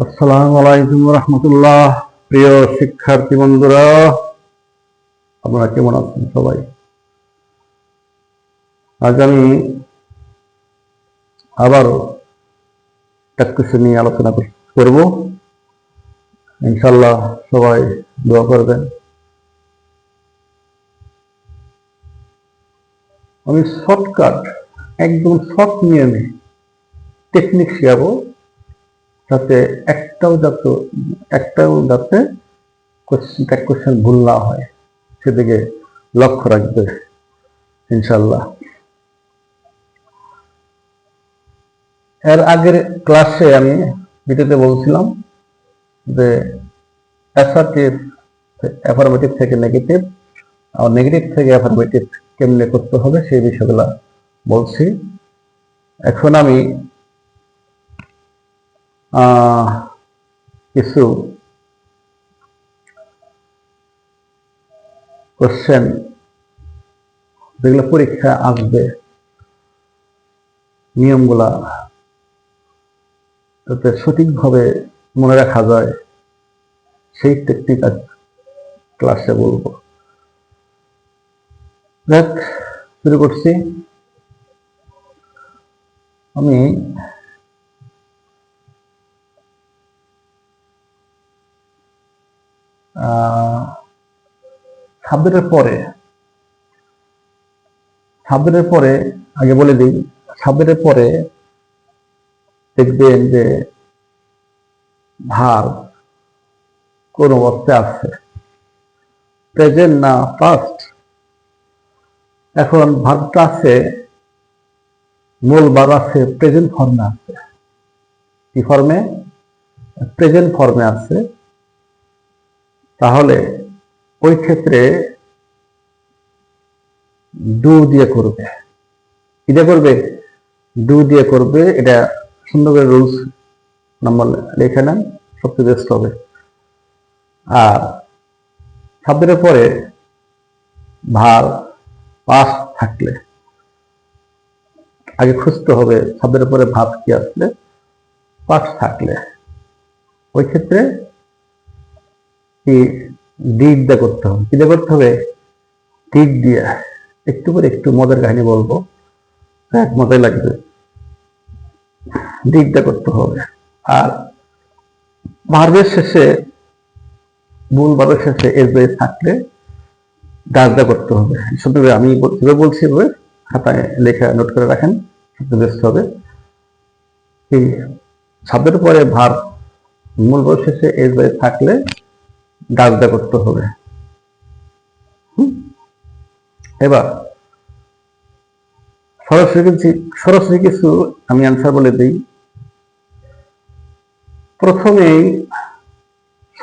আসসালামু আলাইকুম রহমতুল্লাহ। প্রিয় শিক্ষার্থী বন্ধুরা, আপনারা কেমন আছেন সবাই? আজ আমি আবারও এক কিছু নিয়ে আলোচনা কর- করব। ইনশাল্লাহ সবাই দোয়া করবেন। আমি শর্টকাট একদম শর্ট নিয়মে টেকনিক শেখাবো। যাতে একটাও যাতে একটাও যাতে কোশ্চেন কোশ্চেন ভুল না হয়, সেদিকে লক্ষ্য রাখবে ইনশাল্লাহ এর আগের ক্লাসে আমি ভিডিওতে বলছিলাম যে অ্যাসার্টিভ অ্যাফার্মেটিভ থেকে নেগেটিভ আর নেগেটিভ থেকে অ্যাফার্মেটিভ কেমনে করতে হবে সেই বিষয়গুলো বলছি। এখন আমি কিছু কোশ্চেন যেগুলো পরীক্ষা আসবে, নিয়মগুলা যাতে সঠিকভাবে মনে রাখা যায়, সেই টেকনিক আজ ক্লাসে বলব। দেখ শুরু করছি। আমি সাবজেক্টের পরে সাবজেক্টের পরে, আগে বলে দিই সাবজেক্টের পরে দেখবেন যে ভার কোন অবস্থায় আছে। প্রেজেন্ট না ফার্স্ট এখন ভারটা আছে মূল বার আছে প্রেজেন্ট ফর্মে আছে। কি ফর্মে প্রেজেন্ট ফর্মে আছে। তাহলে ওই ক্ষেত্রে ডু দিয়ে করবে। দিয়ে করবে? ডু দিয়ে করবে, এটা সুন্দর করে রুলস নাম্বার লিখে নেন সবচেয়ে বেস্ট হবে। আর শব্দের পরে ভার পাস থাকলে, আগে খুঁজতে হবে শব্দের পরে ভাব কি আসলে পাস থাকলে। ওই ক্ষেত্রে কি দিক দিয়ে করতে হবে। কি করতে হবে দিক দিয়ে। একটু করে একটু মজার কাহিনী বলব। এক মজাই লাগবে। দিক দিয়ে করতে হবে। আর ভার্বের শেষে, মূল ভার্বের শেষে এস দিয়ে থাকলে ডাজদা করতে হবে। শুধু আমি বল- যেভাবে বলছি এভাবে খাতায় লেখা নোট করে রাখেন সবচেয়ে বেস্ট হবে। কি শব্দের পরে ভার মূল ভার্ব শেষে এস দিয়ে থাকলে ডাজদা করতে হবে? এবার সরাসরি কিছু সরাসরি কিছু আমি অ্যান্সার বলে দিই। প্রথমেই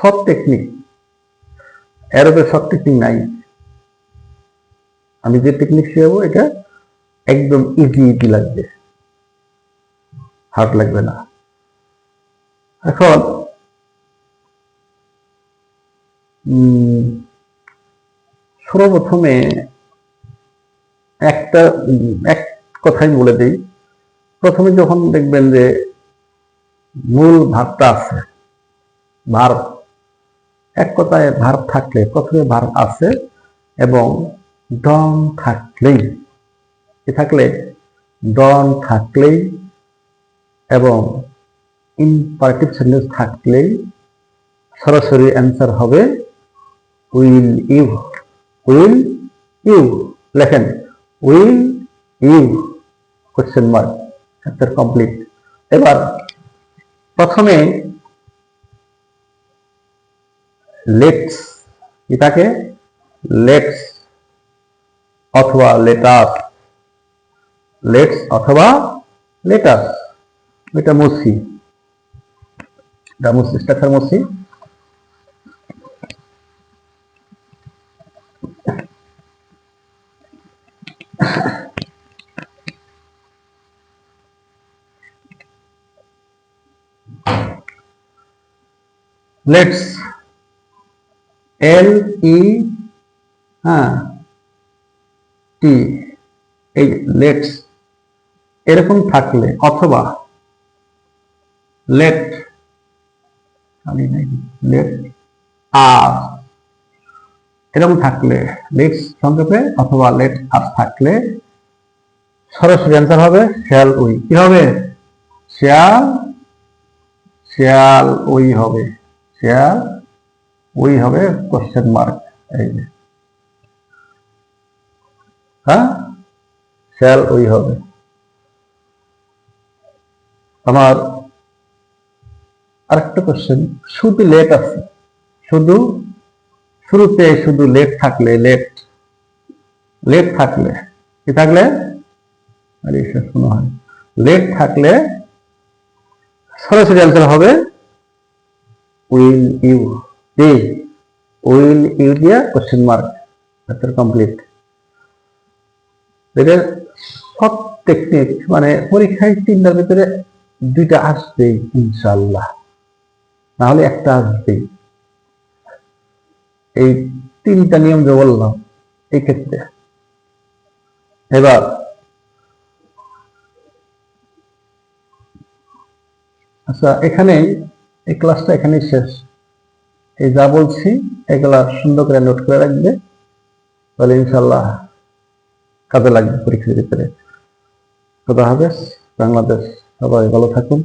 সব টেকনিক অ্যারোবে সব টেকনিক নাই। আমি যে টেকনিক শেখাবো, এটা একদম ইজি ইজি লাগবে। হার্ড লাগবে না। এখন সর্বপ্রথমে একটা, এক কথাই বলে দিই। প্রথমে যখন দেখবেন যে মূল ভাবটা আছে, ভার, এক কথায় ভার থাকলে, প্রথমে ভার আছে এবং ডন থাকলেই, কি থাকলে? ডন থাকলেই এবং ইম্পারেটিভ সেন্টেন্স থাকলেই সরাসরি অ্যান্সার হবে উইল ইউ উইল ইউ লেখেন will you question mark chapter complete এবার প্রথমে লেটস এটাকে লেটস অথবা লেটার লেটস অথবা লেটার এটা মুসি এটা মুসি স্ট্রাকচার মুসি লেটস এল ই হ্যাঁ টি এই লেটস এরকম থাকলে অথবা লেট খালি নাই লেট আর এরকম থাকলে লেট সংক্ষেপে অথবা লেট আর থাকলে সরাসরি অ্যান্সার হবে শেয়াল ওই কি হবে? শেয়াল শেয়াল ওই হবে। শেয়াল ওই হবে কোশ্চেন মার্ক এই যে হ্যাঁ শেয়াল ওই হবে আমার আরেকটা কোশ্চেন শুধু লেট আছে। শুধু, শুরুতে শুধু লেট থাকলে লেট লেট থাকলে, কি থাকলে? শোনা হয়। লেট থাকলে, সরাসরি অ্যান্সার হবে উইল ইউ দি উইল ইউ দিয়া কোশ্চেন মার্ক অ্যান্সার কমপ্লিট এটা সব টেকনিক মানে পরীক্ষায় তিনটার ভিতরে দুইটা আসবেই ইনশাল্লাহ না হলে একটা আসবেই। এই তিনটা নিয়ম যে বললাম, এই ক্ষেত্রে। এবার আচ্ছা এখানেই এই ক্লাসটা এখানেই শেষ। এই যা বলছি, এগুলা সুন্দর করে নোট করে রাখবে। তাহলে ইনশাল্লাহ কাজে লাগবে পরীক্ষার ভিতরে। খোদা হাফেজ, বাংলাদেশ, সবাই ভালো থাকুন।